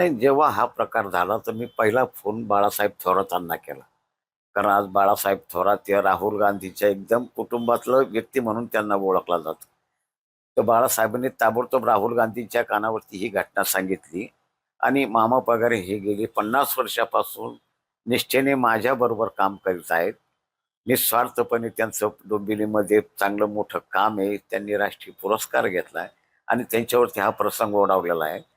नाही जेव्हा हा प्रकार झाला तर मी पहिला फोन बाळासाहेब थोरातांना केला. कारण आज बाळासाहेब थोरात या राहुल गांधीच्या एकदम कुटुंबातलं व्यक्ती म्हणून त्यांना ओळखला जातो. तर बाळासाहेबांनी ताबडतोब राहुल गांधींच्या कानावरती ही घटना सांगितली आणि मामा पगारे हे गेली. पन्नास वर्षापासून निष्ठेने माझ्याबरोबर काम करीत आहेत. निस्वार्थपणे त्यांचं डोंबिवलीमध्ये चांगलं मोठं काम आहे. त्यांनी राष्ट्रीय पुरस्कार घेतला आहे आणि त्यांच्यावरती हा प्रसंग ओढावलेला आहे.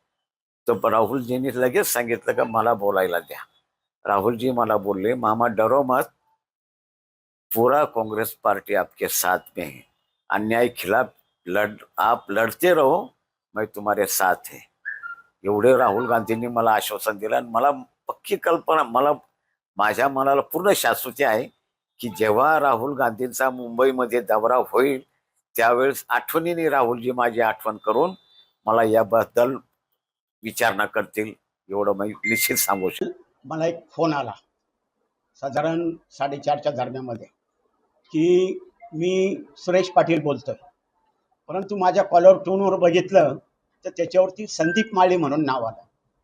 तर राहुलजींनी लगेच सांगितलं का मला बोलायला द्या. राहुलजी मला बोलले मामा डरो मत. पूरा कांग्रेस पार्टी आपके साथ में है. अन्याय खिलाफ लड आप लढते रहो मैं तुम्हारे साथ है. एवढे राहुल गांधींनी मला आश्वासन दिलं आणि मला पक्की कल्पना मला माझ्या मनाला पूर्ण शाश्वती आहे की जेव्हा राहुल गांधींचा मुंबईमध्ये दौरा होईल त्यावेळेस आठवणीने राहुलजी माझी आठवण करून मला याबद्दल विचारणा करतील एवढं मी निश्चित सांगू शकतो. मला एक फोन आला साधारण साडेचारच्या दरम्यामध्ये की मी सुरेश पाटील बोलतोय. परंतु माझ्या कॉलर टोनवर बघितलं तर त्याच्यावरती संदीप माळी म्हणून नाव आलं.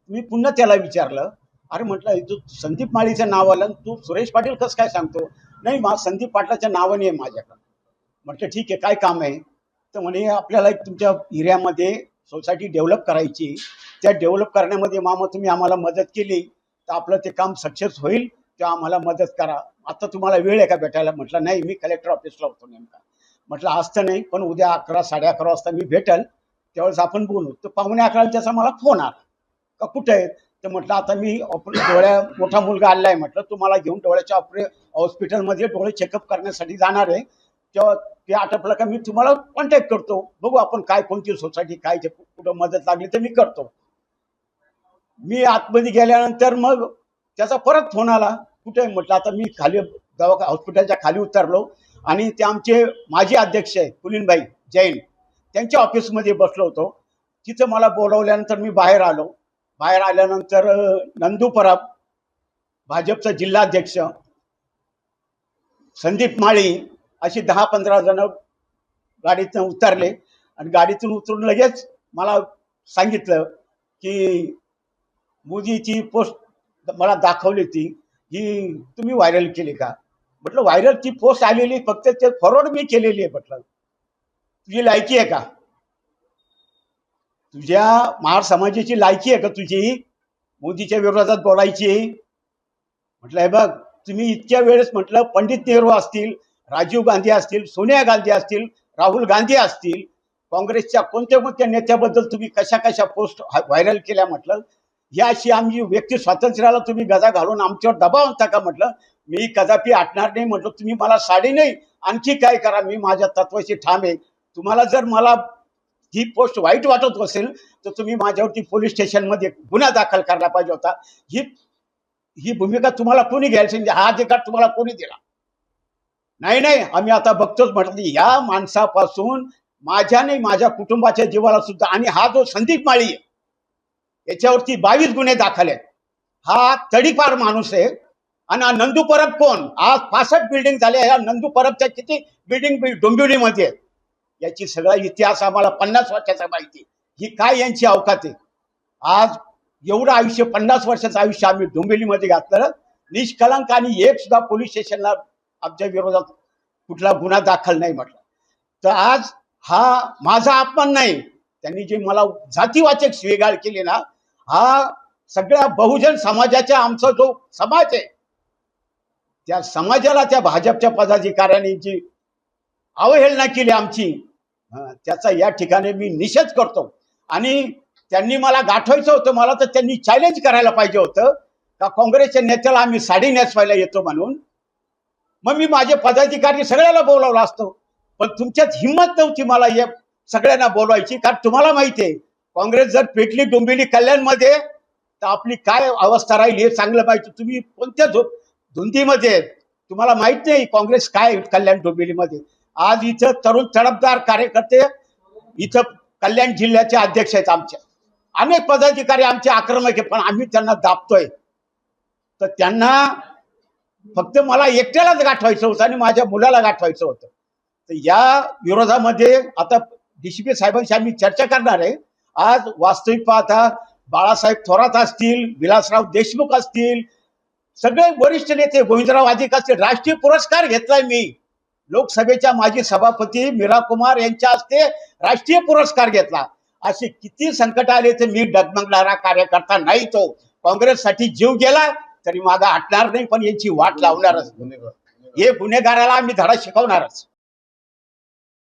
मी पुन्हा त्याला विचारलं अरे म्हटलं तू संदीप माळीचं नाव आलं आणि तू सुरेश पाटील कसं काय सांगतो? नाही मा संदीप पाटलाच्या नावाने आहे माझ्याकडं. म्हटलं ठीक आहे काय काम आहे? तर म्हणे आपल्याला एक तुमच्या एरियामध्ये सोसायटी डेव्हलप करायची. त्या डेव्हलप करण्यामध्ये मामा तुम्ही आम्हाला मदत केली तर आपलं ते काम सक्सेस होईल तेव्हा आम्हाला मदत करा. आता तुम्हाला वेळ आहे का भेटायला? म्हटलं नाही मी कलेक्टर ऑफिसला होतो नेमका. म्हटलं आज तर नाही पण उद्या अकरा साडे अकरा वाजता मी भेटल. त्यावेळेस आपण बोलू. तर पाहुणे अकराला त्याचा मला फोन आला. का कुठे आहे? तर म्हटलं आता मी ऑपरे डोळ्या मोठा मुलगा आलाय म्हटलं तुम्हाला घेऊन डोळ्याच्या ऑपरे हॉस्पिटलमध्ये डोळे चेकअप करण्यासाठी जाणार आहे. तेव्हा ते आटपलं का मी तुम्हाला कॉन्टॅक्ट करतो. बघू आपण काय कोणती सोसायटी काय कुठं मदत लागली तर मी करतो. मी आतमध्ये गेल्यानंतर मग त्याचा परत फोन आला. कुठे म्हटलं आता मी खाली दवाखा हॉस्पिटलच्या खाली उतरलो आणि ते आमचे माजी अध्यक्ष आहे कुलीनबाई जैन त्यांच्या ऑफिसमध्ये बसलो होतो. तिथं मला बोलवल्यानंतर मी बाहेर आलो. बाहेर आल्यानंतर नंदू पराब भाजपचा जिल्हाध्यक्ष संदीप माळी अशी दहा पंधरा जण गाडीतून उतरले आणि गाडीतून उतरून लगेच मला सांगितलं की मोदीची पोस्ट मला दाखवली ती ही तुम्ही व्हायरल केली का? म्हटलं व्हायरल ती पोस्ट आलेली फक्त ते फॉरवर्ड मी केलेली आहे म्हटलं. तुझी लायकी आहे का? तुझ्या महार समाजाची लायकी आहे का तुझी? मोदीच्या विरोधात बोलायची? म्हटलं हे बघ तुम्ही इतक्या वेळेस म्हटलं पंडित नेहरू असतील राजीव गांधी असतील सोनिया गांधी असतील राहुल गांधी असतील काँग्रेसच्या कोणत्या कोणत्या नेत्याबद्दल तुम्ही कशा कशा पोस्ट व्हायरल केल्या म्हटलं याशी आमची व्यक्ती स्वातंत्र्याला तुम्ही गजा घालून आमच्यावर दबाव आणता का म्हटलं मी कदापि आटणार नाही म्हटलं तुम्ही मला साडी नाही आणखी काय करा मी माझ्या तत्वाशी ठाम आहे. तुम्हाला जर मला ही पोस्ट वाईट वाटत असेल तर तुम्ही माझ्यावरती पोलीस स्टेशनमध्ये गुन्हा दाखल करायला पाहिजे होता. ही ही भूमिका तुम्हाला कोणी घ्यायला म्हणजे हा अधिकार तुम्हाला कोणी दिला? नाही नाही आम्ही आता बघतोच म्हटलं या माणसापासून माझ्या नाही माझ्या कुटुंबाच्या जीवाला सुद्धा आणि हा जो संदीप माळी आहे याच्यावरती बावीस गुन्हे दाखल आहेत. हा तडीपार माणूस आहे आणि हा नंदू परब कोण? आज पासष्ट बिल्डिंग झाल्या या नंदू परबच्या किती बिल्डिंग डोंबिवलीमध्ये आहेत? याची सगळा इतिहास आम्हाला पन्नास वर्षाचा माहिती ही काय यांची अवकात आहे? आज एवढं आयुष्य पन्नास वर्षाचं आयुष्य आम्ही डोंबिवलीमध्ये घातलं निष्कलंक आणि एक सुद्धा पोलीस स्टेशनला आमच्या विरोधात कुठला गुन्हा दाखल नाही म्हटलं. तर आज हा माझा अपमान नाही. त्यांनी जे मला जातीवाचक शिवेगाळ केली ना हा सगळ्या बहुजन समाजाचा आमचा जो समाज आहे त्या समाजाला त्या भाजपच्या पदाधिकाऱ्यांनी जी अवहेलना केली आमची. त्याचा या ठिकाणी मी निषेध करतो. आणि त्यांनी मला गाठवायचं होतं मला तर त्यांनी चॅलेंज करायला पाहिजे होतं. का काँग्रेसच्या नेत्याला आम्ही साडी नेसवायला येतो म्हणून. मग मी माझे पदाधिकारी सगळ्याला बोलावलं असतो. पण तुमच्यात हिंमत नव्हती मला या सगळ्यांना बोलवायची कारण तुम्हाला माहिती आहे काँग्रेस जर पेटली डोंबिली कल्याणमध्ये तर आपली काय अवस्था राहील हे चांगलं माहिती. तुम्ही कोणत्या धु धुंदीमध्ये तुम्हाला माहीत नाही काँग्रेस काय कल्याण डोंबिवलीमध्ये. आज इथं तरुण तडपदार कार्यकर्ते इथं कल्याण जिल्ह्याचे अध्यक्ष आहेत आमच्या. अनेक पदाधिकारी आमचे आक्रमक आहे पण आम्ही त्यांना दाबतोय. तर त्यांना फक्त मला एकट्यालाच गाठवायचं होतं आणि माझ्या मुलाला गाठवायचं होतं. तर या विरोधामध्ये आता डीसीपी साहेबांशी आम्ही चर्चा करणार आहे. आज वास्तविक पाहता बाळासाहेब थोरात असतील विलासराव देशमुख असतील सगळे वरिष्ठ नेते गोविंदराव अधिक असतील राष्ट्रीय पुरस्कार घेतलाय मी. लोकसभेच्या माजी सभापती मीरा कुमार यांच्या हस्ते राष्ट्रीय पुरस्कार घेतला. असे किती संकट आले ते मी डगमगणारा कार्यकर्ता नाही तो. काँग्रेससाठी जीव गेला तरी माझा हटणार नाही पण यांची वाट लावणारच. हे गुन्हेगाराला आम्ही धडा शिकवणारच.